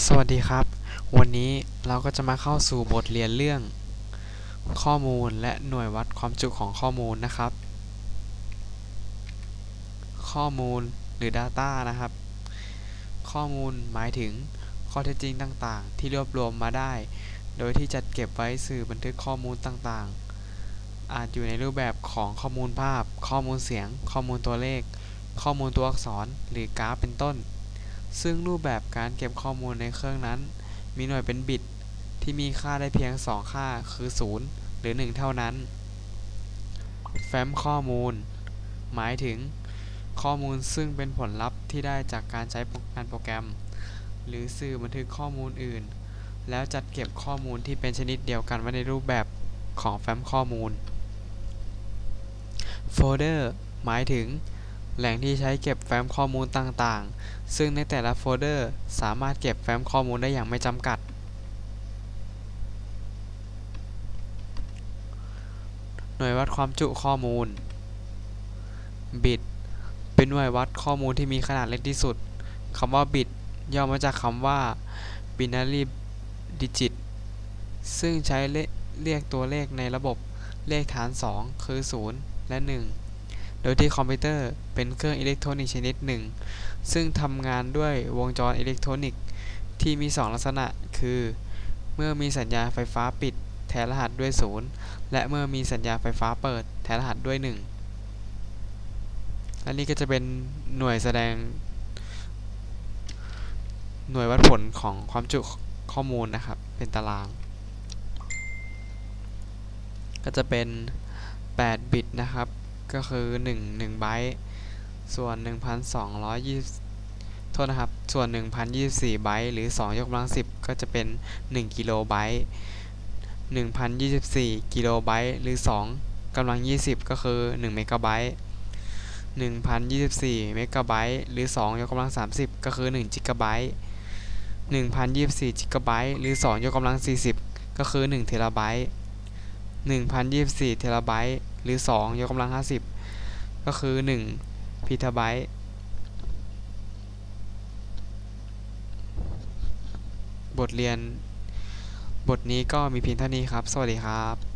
สวัสดีครับ วันนี้เราก็จะมาเข้าสู่บทเรียนเรื่อง ข้อมูลและหน่วยวัดความจุของข้อมูลนะครับ ข้อมูลหรือ Data นะครับ ข้อมูลหมายถึงข้อเท็จจริงต่างๆ ที่รวบรวมมาได้ โดยที่จัดเก็บไว้สื่อบันทึกข้อมูลต่างๆ อาจอยู่ในรูปแบบของข้อมูลภาพ ข้อมูลเสียง ข้อมูลตัวเลข ข้อมูลตัวอักษร หรือกราฟเป็นต้น ซึ่งรูปแบบการเก็บข้อมูลในเครื่องนั้น มีหน่วยเป็นบิต ที่มีค่าได้เพียง 2 ค่าคือ 0 หรือ 1 เท่านั้น แฟ้มข้อมูล หมายถึง ข้อมูลซึ่งเป็นผลลัพธ์ที่ได้จากการใช้งานโปรแกรม หรือสื่อบันทึกข้อมูลอื่น แล้วจัดเก็บข้อมูลที่เป็นชนิดเดียวกันไว้ในรูปแบบของแฟ้มข้อมูล โฟลเดอร์ หมายถึง แหล่งที่ใช้เก็บแฟ้มข้อมูลต่าง ๆ ซึ่งในแต่ละโฟลเดอร์สามารถเก็บแฟ้มข้อมูลได้อย่างไม่จำกัด หน่วยวัดความจุข้อมูล บิต เป็นหน่วยวัดข้อมูลที่มีขนาดเล็กที่สุด คำว่าบิตย่อมาจากคำว่า binary digit ซึ่งใช้เรียกตัวเลขในระบบเลขฐาน 2 คือ 0 และ 1 โดยที่คอมพิวเตอร์เป็นเครื่องอิเล็กทรอนิกส์ชนิดหนึ่ง ซึ่งทำงานด้วยวงจรอิเล็กทรอนิกส์ที่มี 2 ลักษณะ คือ เมื่อมีสัญญาณไฟฟ้าปิด แทนรหัสด้วย 0 และเมื่อมีสัญญาณไฟฟ้าเปิด แทนรหัสด้วย 1 อันนี้ก็จะเป็นหน่วยแสดง หน่วยวัดผลของความจุข้อมูลนะครับ เป็นตาราง ก็จะเป็น 8 บิตนะครับ ก็คือ1 1ไบต์ส่วน 1,220โทษนะครับ ส่วน 1,024ไบต์หรือ 2 ยกกำลัง 10 ก็จะเป็น 1 กิโลไบต์1,024 กิโลไบต์หรือ 2กำลัง 20 ก็คือ 1 เมกะไบต์1,024 เมกะไบต์หรือ 2 ยกกำลัง 30 ก็คือ 1 จิกะไบต์1,024 จิกะไบต์หรือ 2 ยกกำลัง 40 ก็คือ 1 เทราไบต์1,024 เทราไบต์ หรือ 2 ยกกำลัง 50 ก็คือ 1พีทาไบต์บทเรียน บทนี้ก็มีเพียงเท่านี้ครับ สวัสดีครับ